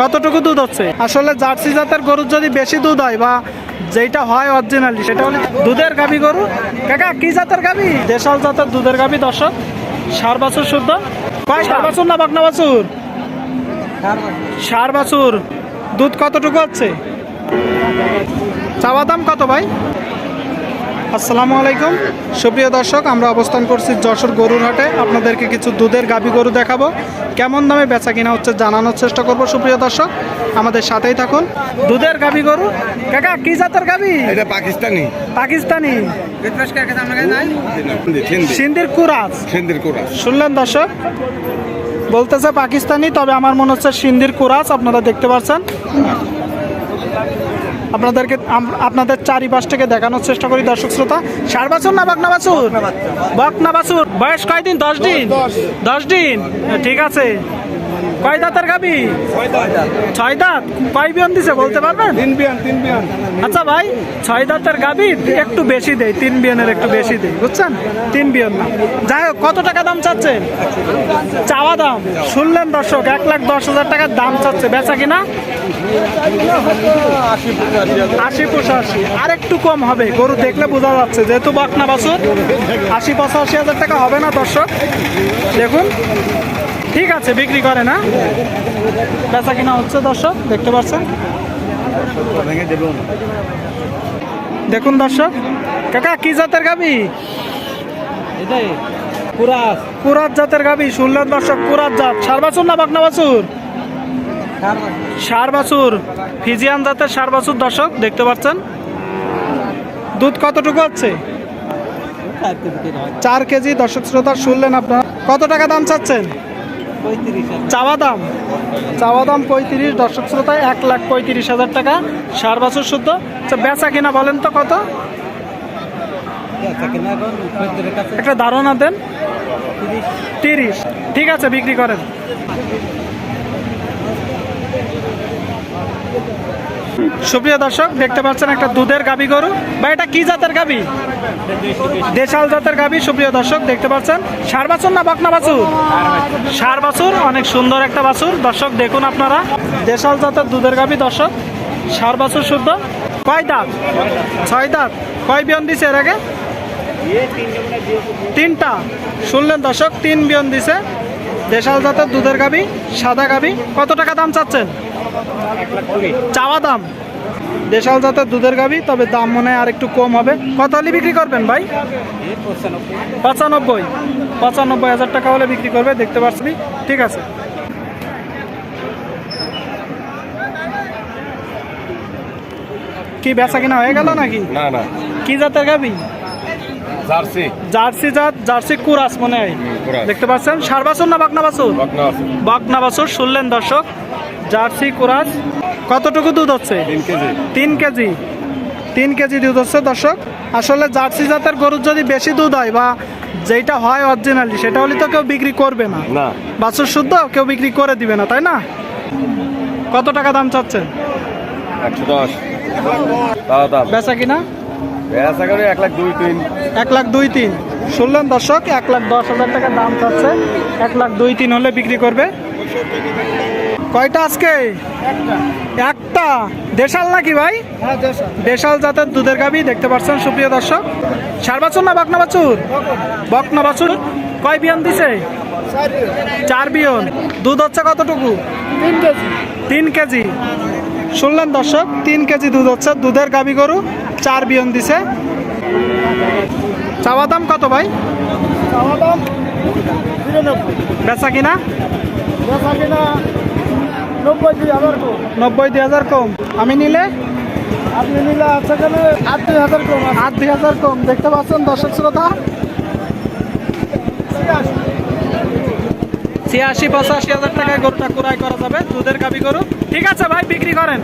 কতটুকু দুধ হচ্ছে? আসলে জার্সি জাতের গরুর যদি বেশি দুধ হয় বা যেটা হয় অরিজিনালি সেটা হলো দুধের গাবি গরু। কাকা কি জাতের গাবি দেশাল জাতের দুধের গাবি দর্শক সার বাছুর শুদ্ধ। কয় সার বাছুর না বাগনা বাছুর? সার বাছুর। দুধ কতটুকু হচ্ছে? চাওয়া দাম কত ভাই? আসসালামু আলাইকুম। সুপ্রিয় দর্শক আমরা অবস্থান করছি যশোর গরুর হাটে আপনাদেরকে কিছু দুধের গাবি গরু দেখাবো। কেমন দামে বেচা কিনা হচ্ছে জানানোর চেষ্টা করব। সুপ্রিয় দর্শক আমাদের সাথেই থাকুন। দুধের গাবি গরু। কাকা কি জাতের গাবি? এটা পাকিস্তানি। পাকিস্তানি। সিন্দির কুরাজ। সিন্দির কুরাজ। শুনলেন দর্শক? বলতেছে পাকিস্তানি তবে আমার মনে হচ্ছে সিন্দির কুরাজ আপনারা দেখতে পাচ্ছেন। আপনাদেরকে আপনাদের চারিপাশটাকে দেখানোর চেষ্টা করি দর্শক শ্রোতা। সার বাছুর না বাকনা বাছুর? বাকনা বাছুর। বয়স কয়দিন? দশ দিন? দশ দিন? ঠিক আছে। কয় দাঁতের গাবি? ছয় দাঁত। কয় বিয়ন দিছে বলতে পারবেন? তিন বিয়ান তিন বিয়ান। আচ্ছা ভাই ছয় দাঁতের গাভী একটু বেশি দেয় তিন বিয়নের একটু বেশি দেয় বুঝছেন? তিন বিয়ন না। যাই হোক কত টাকা দাম চাচ্ছেন চাওয়া দাম। শুনলেন দর্শক এক লাখ দশ হাজার টাকার দাম চাচ্ছে। বেচা কিনা? আশি পঁচাশি। আর একটু কম হবে। গরু দেখলে বোঝা যাচ্ছে যেহেতু বাকনা বাছুর আশি পঁচাশি হাজার টাকা হবে না দর্শক। দেখুন। ঠিক আছে বিক্রি করে না। বেচা কিনা হচ্ছে দর্শক দেখতে পাচ্ছেন? দেখুন দর্শক কাকা কি জাতের গাবি? পুরাস কুরাত জাতের গাবি শুনলেন দর্শক কুরাত জাত। সার বাছুর না বাকনা বাছুর সার বাছুর ফিজিয়ান জাতের সার বাছুর দর্শক দেখতে পাচ্ছেন? দুধ কতটুকু হচ্ছে চার কেজি দর্শক শ্রোতা শুনলেন আপনারা। কত টাকা দাম চাচ্ছেন? চাওয়া দাম? চাওয়া দাম পঁয়ত্রিশ দর্শক শ্রোতা এক লাখ পঁয়ত্রিশ হাজার টাকা। সার বছর শুদ্ধ। আচ্ছা বেচা কিনা বলেন তো কত? একটা ধারণা দেন। তিরিশ। ঠিক আছে বিক্রি করেন। সুপ্রিয় দর্শক, দেখতে পাচ্ছেন একটা দুধের গাবি গরু। বা এটা কি জাতের গাবি? দেশাল জাতের গাবি, সুপ্রিয় দর্শক, দেখতে পাচ্ছেন। সার বাছুর না বকনা বাছুর? সার বাছুর, অনেক সুন্দর একটা বাছুর। দর্শক, দেখুন আপনারা। দেশাল জাতের দুধের গাবি, দর্শক। সার বাছুর শুদ্ধ। কয় দাঁত? ছয় দাঁত। কয় বিয়ন দিছে এর আগে? তিনটা। শুনলেন দর্শক, তিন বিয়ন দিছে। দেশাল জাতের দুধের গাবি, সাদা গাবি। কত টাকা দাম চাচ্ছেন? চাওয়া দাম? দেশাল জাতের দুধের গাবি তবে দাম মনে হয় আর একটু কম হবে। কত হলে বিক্রি করবেন ভাই? পঁচানব্বই। পঁচানব্বই হাজার টাকা হলে বিক্রি করবে দেখতে পাচ্ছি ঠিক আছে। কি বেচা কিনা হয়ে গেল নাকি? না না। কি জাতের গাবি? জার্সি। জার্সি জাত জার্সি কুরাস মনে হয়। দেখতে পাচ্ছেন? সার বাছুর না বাকনা বাছুর? বকনা বাকনা বাছুর শুনলেন দর্শক। জার্সি কুরাস। কতটুকু দুধ হচ্ছে? তিন কেজি। তিন কেজি। দুধ হচ্ছে দর্শক। আসলে জার্সি জাতের গরুর যদি বেশি দুধ হয় বা যেটা হয় অরিজিনালি সেটা হলে তো কেউ বিক্রি করবে না। বাছুর শুদ্ধ কেউ বিক্রি করে দিবে না তাই না? কত টাকা দাম চাচ্ছেন একশো দশ। তাও বেচা কিনা? এক লাখ দুই তিন। এক লাখ দুই তিন। শুনলেন দর্শক এক লাখ দশ হাজার টাকা দাম চাচ্ছে। এক লাখ দুই তিন হলে বিক্রি করবে। কয়টা আজকে? একটা। দেশাল নাকি ভাই? দেশাল। জাতের দুধের গাবি দেখতে পাচ্ছেন সুপ্রিয় দর্শক। সার বাছুর না বকনা বাছুর? বকনা। বাছুর। কয় বিয়ন দিছে? চার বিয়ন। দুধ হচ্ছে কতটুকু? তিন কেজি। শুনলেন দর্শক তিন কেজি দুধ হচ্ছে। দুধের গাবি গরু চার বিয়ন দিছে। চাওয়া দাম কত ভাই? বেচা কিনা? বেচা কিনা নব্বই দুই হাজার কম। নব্বই দুই হাজার কম। আমি নিলে? আপনি নিলে আচ্ছা কেন? আট দুই হাজার কম। আট দুই হাজার কম। দেখতে পাচ্ছেন দর্শক শ্রোতা? ছিয়াশি পঁচাশি হাজার টাকায় গরুটা ক্রয় করা যাবে। দুধের গাবি গরু। ঠিক আছে ভাই বিক্রি করেন।